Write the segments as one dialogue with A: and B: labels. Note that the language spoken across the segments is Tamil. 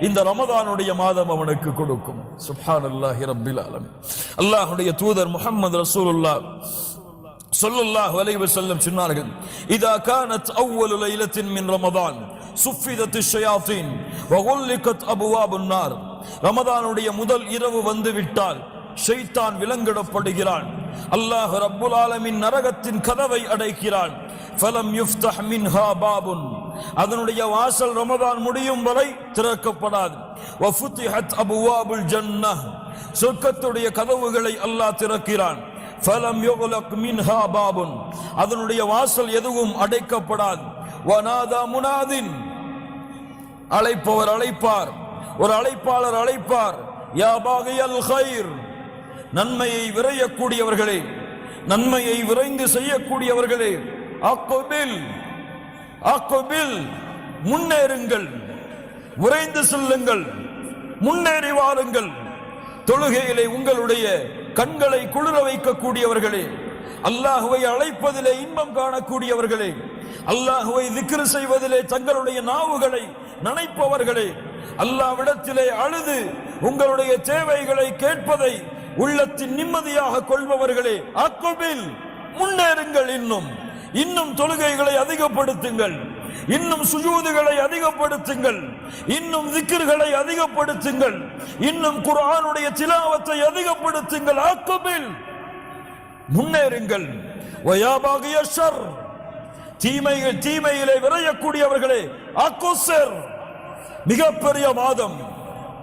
A: இந்த ரமதானுடைய மாதம் அவனுக்கு கொடுக்கும். சுப்ஹான் அல்லாஹி ரப்பில் ஆலமீன். அல்லாஹ்வுடைய தூதர் முஹம்மது ரசூலுல்லா சொல்லுல்லாஹ் அலைஹி வஸல்லம் சொன்னார்கள் இதா கானத் அவ்வலு லைலத்தின் மின் ரமதான் சுஃபிதத் ஷயாத்தீன் வகுல்லிகத் அபுவாபுன் நார். ரமதானுடைய முதல் இரவு வந்து விட்டால் ஷைத்தான் விலங்கிடப்படுகிறான். அல்லாஹ் ரப்புல் ஆலமின் நரகத்தின் கதவை அடைக்கிறான். ஃபலம் யுஃப்தஹ் மின்ஹா பாபுன். அதனுடைய வாசல் ரமதான் முடியும் வரை திறக்கப்படாது. சொர்க்கத்துடைய கதவுகளை அல்லாஹ் திறக்கிறான். ஃபலம் யுக்லக் மின்ஹா பாபுன். அதனுடைய வாசல் எதுவும் அடைக்கப்படாது. வனாதா முனாதின். அழைப்பவர் அழைப்பார். ஒரு அழைப்பாளர் அழைப்பார். யாபாகியல் ஹைர் நன்மையை விரையக்கூடியவர்களே. நன்மையை விரைந்து செய்யக்கூடியவர்களே. அக்கோபில். அக்கோபில். முன்னேறுங்கள். விரைந்து செல்லுங்கள். முன்னேறி வாருங்கள் தொழுகையிலே உங்களுடைய கண்களை குளிர வைக்கக்கூடியவர்களே. அல்லாஹுவை அழைப்பதிலே இன்பம் காணக்கூடியவர்களே. அல்லாஹுவை திக்ரு செய்வதிலே தங்களுடைய நாவுகளை நனைப்பவர்களே. அல்லாவிடத்திலே அழுது உங்களுடைய தேவைகளை கேட்பதை உள்ளத்தின் நிம்மதியாக கொள்பவர்களே. அக்கொபில் முன்னேறுங்கள் இன்னும். இன்னும் தொழுகைகளை அதிகப்படுத்துங்கள். இன்னும் சுஜூதுகளை அதிகப்படுத்துங்கள். இன்னும் திக்ர்களை அதிகப்படுத்துங்கள். இன்னும் குர்ஆனுடைய சிலாவத்தை அதிகப்படுத்துங்கள். ஆக்கமில். முன்னேறுங்கள். வயாபாகிய ஷர். தீமைகள் தீமையிலே விரையக்கூடியவர்களே ஆக்கோசர் மிகப்பெரிய மாதம்.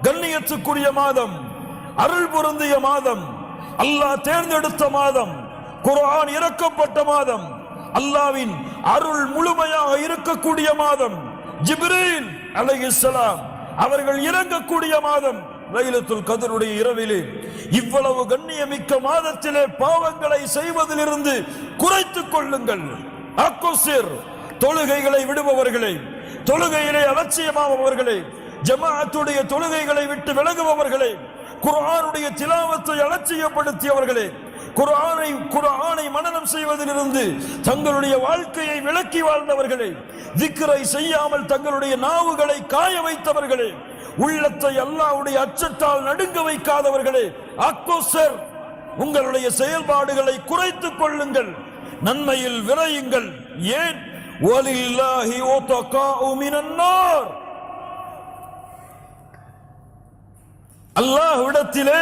A: கண்ணியத்துக்குரிய மாதம். அருள் பொருந்திய மாதம். அல்லாஹ் தேர்ந்தெடுத்த மாதம். குர்ஆன் இறக்கப்பட்ட மாதம். அல்லாவின் அருள் முழுமையாக இருக்கக்கூடிய மாதம். ஜிப்ரீல் அலைஹிஸ்ஸலாம் அவர்கள் இறங்கக்கூடிய மாதம் லைலத்துல் கதருடைய இரவிலே. இவ்வளவு கண்ணியமிக்க மாதத்திலே பாவங்களை செய்வதிலிருந்து குறைத்துக் கொள்ளுங்கள். அக்கோசிர் தொழுகைகளை விடுபவர்களே. தொழுகையிலே அலட்சியமாபவர்களே. ஜமாஅத்துடைய தொழுகைகளை விட்டு விலகுபவர்களை. குரானுடைய திலாவத்தை அலட்சியப்படுத்தியவர்களே. குர்ஆனை குரானை மனனம் செய்வதிலிருந்து தங்களுடைய வாழ்க்கையை விளக்கி வாழ்ந்தவர்களே திக்கரை செய்யாமல் தங்களுடைய நாவுகளை காய வைத்தவர்களே உள்ளத்தை அல்லாவுடைய அச்சத்தால் நடுங்க வைக்காதவர்களே அக்கோசர் உங்களுடைய செயல்பாடுகளை குறைத்துக் கொள்ளுங்கள் நன்மையில் விரையுங்கள். ஏன்? வலில்லாஹி உத்தகாஉ மினன் அல்லாஹ்விடத்திலே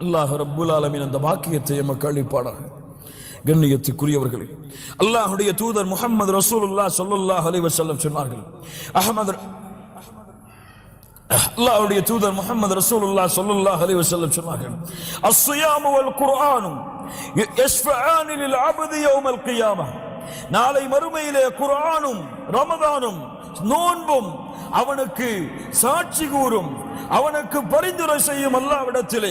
A: அல்லாஹ் ரப்புல் ஆலமின் அந்த பாக்கியத்தை எமக்கு அளிப்பானாக. கண்ணியத்துக்குரியவர்களே அல்லாஹுடைய தூதர் முகமது ரசூலுல்லாஹ் ஸல்லல்லாஹு அலைஹி வஸல்லம் சொன்னார்கள் அகமது அல்லாஹுடைய தூதர் முகமது ரசூலுல்லா ஸல்லல்லாஹு அலைஹி வஸல்லம் சொன்னார்கள் அஸ்ஸியாமு வல் குர்ஆனு யஸ்ஃபஆனி லில் அப்தி யௌமல் கியாமah நாளை மறுமையிலே குர்ஆனும் ரமதானும் நோன்பும் அவனுக்கு சாட்சி கூறும் அவனுக்கு பரிந்துரை செய்யும் அல்லாவிடத்திலே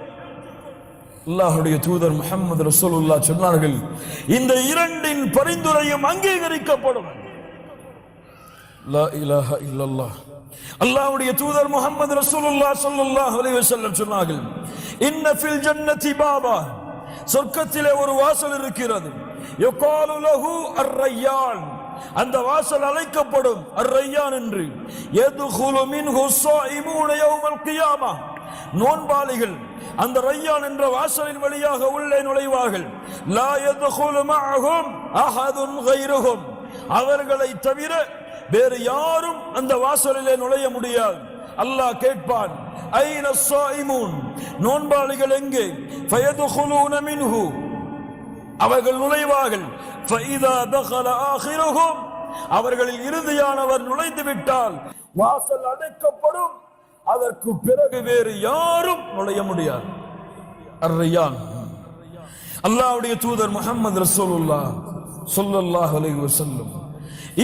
A: அல்லாஹுடைய தூதர் முகமது ரசூலுல்லா சொன்னார்கள் இந்த இரண்டின் பரிந்துரையும் அங்கீகரிக்கப்படும். அல்லாஹுடைய தூதர் முகமது ரசூலுல்லா ஸல்லல்லாஹு அலைஹி சொன்னார்கள் இன்ன ஃபில் ஜன்னதி பாபா. சொர்க்கத்திலே ஒரு வாசல் இருக்கிறது. யுகாலு லஹு அர்-ரையான். அந்த வாசல் அழைக்கப்படும் அர்ரையான் என்று. யதுகுலு மின்ஹு ஸாயிமூன யௌமல் கியாமா. நோன்பாளிகள் அந்த ரையான் என்ற வாசலின் வழியாக உள்ளே நுழைவார்கள். லா அவர்களை தவிர வேறு யாரும் அந்த வாசலிலே நுழைய முடியாது. அல்லாஹ் கேட்பான் ஐன ஸாயிமூன்? நோன்பாளிகள் எங்கே? ஃபயதுகுலூன மின்ஹு. அவர்கள் நுழைவார்கள். ஃபைதா தகல அவர்களில் இறுதியானவர் நுழைந்து விட்டால் வாசல் அடைக்கப்படும் அதற்கு பிறகு வேறு யாரும் நுழைய முடியாது. அர்ரையான். அல்லாஹ்வுடைய தூதர் முகமது ரசூலுல்லாஹ் சொல்லல்லாஹ் அலைஹி செல்லும்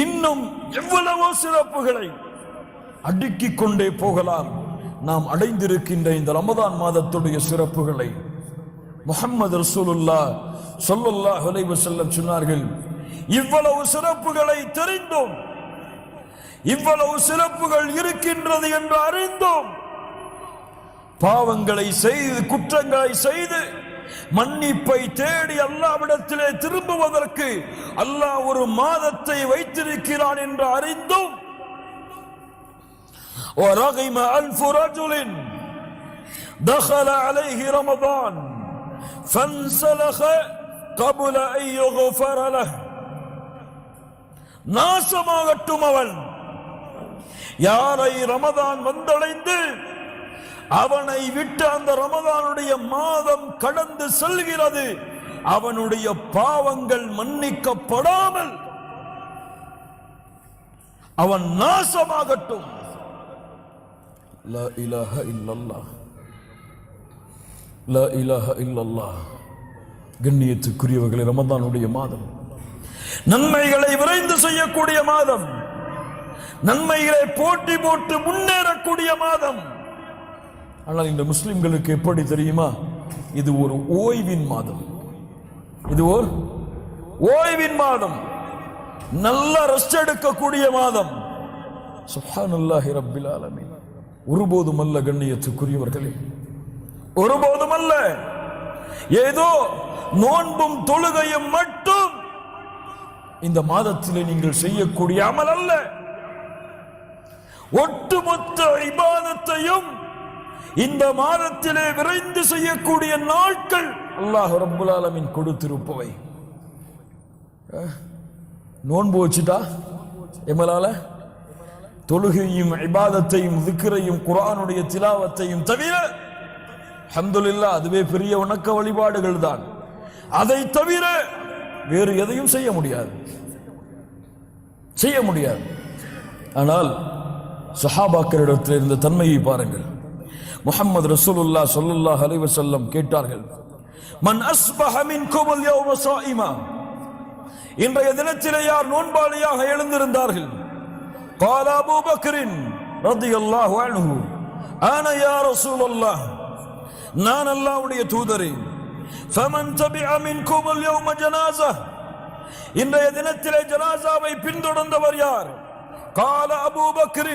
A: இன்னும் எவ்வளவோ சிறப்புகளை அடுக்கிக் கொண்டே போகலாம். நாம் அடைந்திருக்கின்ற இந்த ரமதான் மாதத்துடைய சிறப்புகளை முகமது ரசூலுல்லா சொல்லல்லாஹ் அலைஹி வஸல்லம் சொன்னார்கள். இவ்வளவு சிறப்புகளை தெரிந்தோம் இவ்வளவு சிறப்புகள் இருக்கின்றது என்று அறிந்தோம் பாவங்களை செய்து குற்றங்களை செய்து மன்னிப்பை தேடி அல்லாவிடத்திலே திரும்புவதற்கு அல்லாஹ் ஒரு மாதத்தை வைத்திருக்கிறான் என்று அறிந்தும் ورغم ألف رجل دخل عليه رمضان فانسلخ قبل أن يغفر له நாசமாகட்டும் அவன் யாரை ரமதான் வந்தடைந்து அவனை விட்டு அந்த ரமதானுடைய மாதம் கடந்து செல்கிறது. அவனுடைய பாவங்கள் மன்னிக்கப்படாமல் அவன் நாசமாகட்டும். கண்ணியத்துக்குரியவர்களை ரமதானுடைய மாதம். நன்மைகளை விரைந்து செய்யக்கூடிய மாதம். நன்மையிலே போட்டி போட்டு முன்னேறக்கூடிய மாதம். ஆனால் இந்த முஸ்லிம்களுக்கு எப்படி தெரியுமா? இது ஒரு ஓய்வின் மாதம். இது ஒரு ஓய்வின் மாதம். நல்ல ரெஸ்ட் எடுக்கக்கூடிய மாதம். சுப்ஹானல்லாஹி ரப்பில் ஆலமீன். ஒருபோதும் அல்ல கண்ணியத்துக்குரியவர்களே. ஒருபோதும் அல்ல. ஏதோ நோன்பும் தொழுகையும் மட்டும் இந்த மாதத்திலே நீங்கள் செய்யக்கூடிய அமல் அல்ல. ஒட்டுமொத்த இபாதத்தையும் இந்த மாதத்திலே விரைந்து செய்யக்கூடிய நாட்கள் அல்லாஹ் ரப்புல் ஆலமின் கொடுத்திருப்பவை. அஹ், நோன்பு வச்சுட்டா? எம்மலால? தொழுகையும் இபாதத்தையும் திக்ரையும் குரானுடைய திலாவத்தையும் தவிர ஹந்துலில்லா அதுவே பெரிய வணக்க வழிபாடுகள் தான். அதை தவிர வேறு எதையும் செய்ய முடியாது. செய்ய முடியாது. ஆனால் சஹாபாக்களிடத்தில் இருந்த தன்மையை பாருங்கள் முஹம்மது ரசூலுல்லா ஸல்லல்லாஹு அலைஹி வஸல்லம் கேட்டார்கள் மன் அஸ்பஹ மின்கும் அல்-யௌம ஸாயிமா இன்றைய தினத்திலே யார் நோன்பாளியாக எழுந்திருந்தார்கள் قال أبو بكر رضي الله عنه أنا يا رسول الله நான் அல்லாஹ்வுடைய தூதரே فمن تبع منكم اليوم جنازة இன்றைய தினத்திலே ஜனாசாவை பின்தொடர்ந்தவர் யார் قال أبو بكر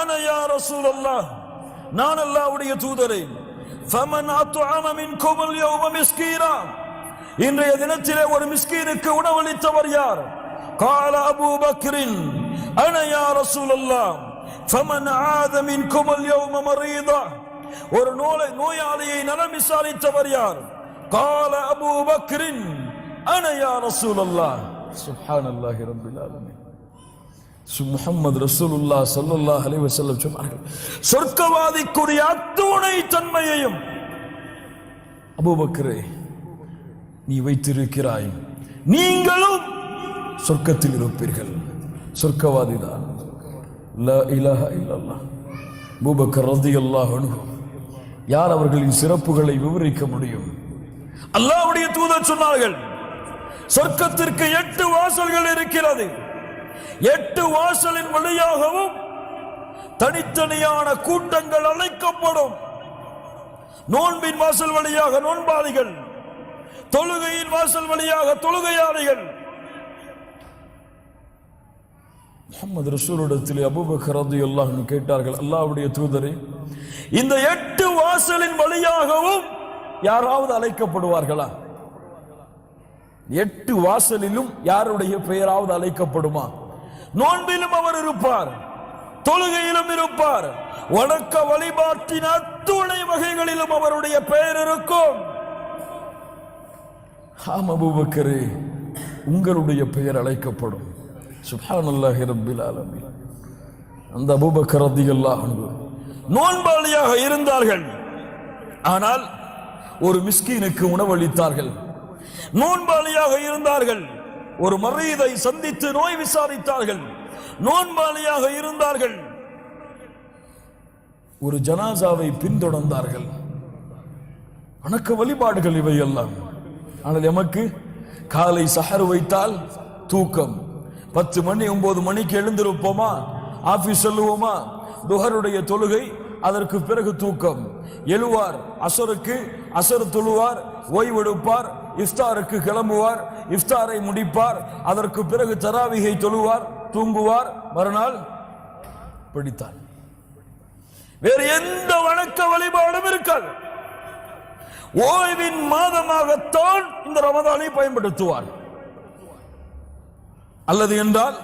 A: أنا يا رسول الله நான் அல்லாஹ்வுடைய தூதரே فمن أطعم منكم اليوم مسكينا இன்றைய தினத்திலே ஒரு மிஸ்கீனுக்கு உணவளித்தவர் யார் قال أبو بكر أنا يا رسول الله فمن عاد منكم اليوم مريضا ஒரு நோய் நோயாளியை நலம் விசாரித்தவர் யார் قال أبو بكر أنا يا رسول الله سبحان الله رب العالمين முஹம்மது ரசூலுல்லா சொல்லுல்லா அலைஹி செல்லம் சொன்னார்கள். சொர்க்கவாதிக்குரிய அத்துணை தன்மையையும் அபுபக்கரே நீ வைத்திருக்கிறாய். நீங்களும் சொர்க்கத்தில் இருப்பீர்கள். சொர்க்கவாதி தான். இலாஹ இல்லல்லாஹ். அபூபக்கர் யார் அவர்களின் சிறப்புகளை விவரிக்க முடியும்? அல்லாவுடைய தூதர் சொன்னார்கள் சொர்க்கத்திற்கு எட்டு வாசல்கள் இருக்கிறது. எட்டு வாசலின் வழியாகவும் தனித்தனியான கூட்டங்கள் அழைக்கப்படும். நோன்பின் வாசல் வழியாக நோன்பாளிகள் தொழுகையின் வாசல் வழியாக தொழுகையாளிகள். முகமது ரசூலிடத்தில் அபுபக்ரது எல்லாம் கேட்டார்கள் அல்லாவுடைய தூதரே இந்த எட்டு வாசலின் வழியாகவும் யாராவது அழைக்கப்படுவார்களா? எட்டு வாசலிலும் யாருடைய பெயராவது அழைக்கப்படுமா? நோன்பிலும் அவர் இருப்பார் தொழுகையிலும் இருப்பார் வணக்க வழிபாட்டின் அத்துணை வகைகளிலும் அவருடைய பெயர் இருக்கும். ஹாமபுபக்கரே உங்களுடைய பெயர் அழைக்கப்படும். சுப்ஹானல்லாஹி அந்த அபூபக்கர் ரலியல்லாஹு நோன்பாளியாக இருந்தார்கள். ஆனால் ஒரு மிஸ்கீனுக்கு உணவளித்தார்கள். நோன்பாளியாக இருந்தார்கள். ஒரு மறையதை சந்தித்து நோய் விசாரித்தார்கள். நோன்பாளியாக இருந்தார்கள். ஒரு ஜனாசாவை பின்தொடர்ந்தார்கள். வணக்க வழிபாடுகள் இவை எல்லாம் ஆனால் எமக்கு காலை சஹர் வைத்தால் தூக்கம். பத்து மணி ஒன்பது மணிக்கு எழுந்திருப்போமா? ஆபீஸ் செல்லுவோமா? துஹருடைய தொழுகை அதற்கு பிறகு தூக்கம். எழுவார் அசருக்கு அசர் தொழுவார் ஓய்வெடுப்பார் இஃப்தாருக்கு கிளம்புவார் இஃப்தாரை முடிப்பார் அதற்கு பிறகு தராவிகை தொழுவார் தூங்குவார் மறுநாள் பிடித்தார். வேறு எந்த வணக்க வழிபாடும் இருக்காது. ஓய்வின் மாதமாகத்தான் இந்த ரமதானை பயன்படுத்துவார். அல்லது என்றால்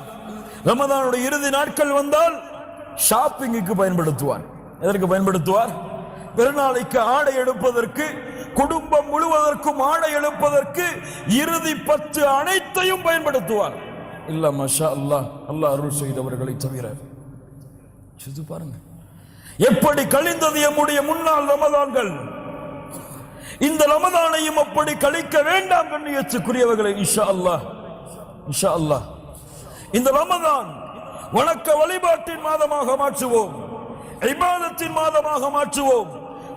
A: ரமதானுடைய இறுதி நாட்கள் வந்தால் ஷாப்பிங்குக்கு பயன்படுத்துவார். எதற்கு பயன்படுத்துவார்? பெருநாளைக்கு ஆடை எடுப்பதற்கு குடும்பம் முழுவதற்கும் ஆடை எடுப்பதற்கு இறுதி பத்து அனைத்தையும் பயன்படுத்துவார். இல்ல மஷா அல்லாஹ் அல்லாஹ் அருள் செய்தவர்களை தவிர. சிது பாருங்க. எப்படி கழிந்தது எம்முடைய முன்னாள் ரமதான்கள்? இந்த ரமதானையும் அப்படி கழிக்க வேண்டாம் கண்ணியத்துக்குரியவர்களை இஷா அல்லாஹ். இஷா அல்லாஹ். இந்த ரமதான் வணக்க வழிபாட்டின் மாதமாக மாற்றுவோம். இபாதத்தின் மாதமாக மாற்றுவோம்.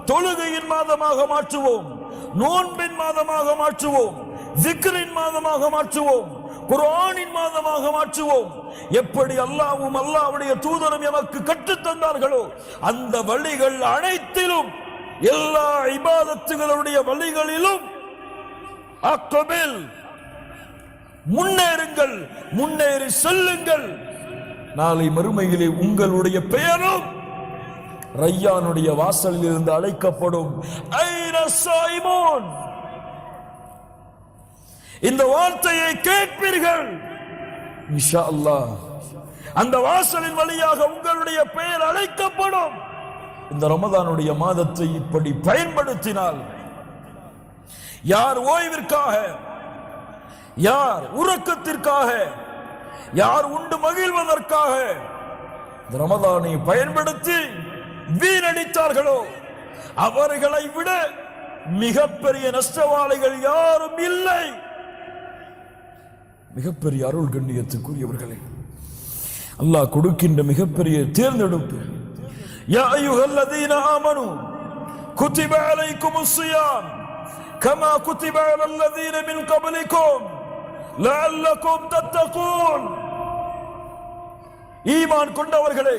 A: தொழுகையின் மாதமாக மாற்றுவோம் நோன்பின் மாதமாக மாற்றுவோம் ஜிக்ரின் மாதமாக மாற்றுவோம் குரானின் மாதமாக மாற்றுவோம். எப்படி அல்லாவும் அல்லாவுடைய தூதரும் எமக்கு கற்றுத் தந்தார்களோ அந்த வழிகள் அனைத்திலும் எல்லா இபாதத்துகளுடைய வழிகளிலும் அக்கபில். முன்னேறுங்கள் முன்னேறி செல்லுங்கள். நாளை மறுமையிலே உங்களுடைய பெயரும் ரையானுடைய வாசலில் இருந்து அழைக்கப்படும் இந்த வார்த்தையை கேட்பீர்கள். இன்ஷா அல்லாஹ். அந்த வாசலின் வழியாக உங்களுடைய பெயர் அழைக்கப்படும். இந்த ரமதானுடைய மாதத்தை இப்படி பயன்படுத்தினால் யார் ஓய்விற்காக யார் உறக்கத்திற்காக யார் உண்டு மகிழ்வதற்காக இந்த ரமதானை பயன்படுத்தி வீணடித்தார்களோ? அவர்களை விட மிகப்பெரிய நஷ்டவாளிகள் யாரும் இல்லை. மிகப்பெரிய அருள் கண்ணியத்துக்குரியவர்களே அல்லாஹ் கொடுக்கின்ற மிகப்பெரிய தேர்ந்தெடுப்பு. யா அய்யுஹல்லதீன ஆமனு குத்திப அலைக்குமுஸ் ஸியாம் கமா குத்திப அலல்லதீன மின் கப்லிக்கும் லஅல்லக்கும் தத்தகூன். ஈமான் கொண்டவர்களே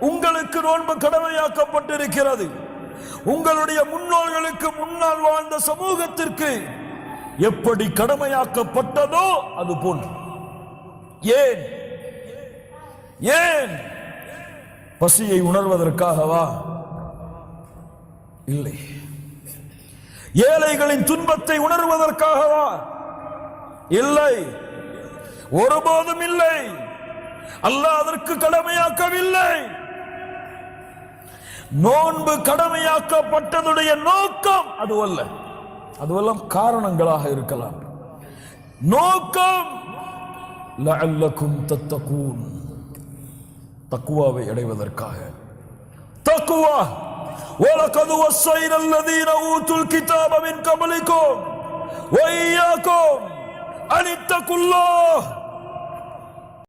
A: உங்களுக்கு நோன்பு கடமையாக்கப்பட்டிருக்கிறது. உங்களுடைய முன்னோர்களுக்கு முன்னால் வாழ்ந்த சமூகத்திற்கு எப்படி கடமையாக்கப்பட்டதோ அது போன்று. ஏன்? ஏன்? பசியை உணர்வதற்காகவா? இல்லை. ஏழைகளின் துன்பத்தை உணர்வதற்காகவா? இல்லை. ஒருபோதும் இல்லை. அல்லாஹ் அதற்கு கடமையாக்கவில்லை. நோன்பு கடமையாக்கப்பட்டதுடைய நோக்கம் அதுவல்ல அதுவெல்லாம் காரணங்களாக இருக்கலாம் நோக்கம் லஅல்லக்கும் தத்தகூன் தக்குவாவை அடைவதற்காக தக்குவா وَلَقَدْ وَصَّيْنَا الَّذِينَ أُوتُوا الْكِتَابَ مِنْ قَبْلِكُمْ وَإِيَّاكُمْ أَنِ اتَّقُوا اللَّهَ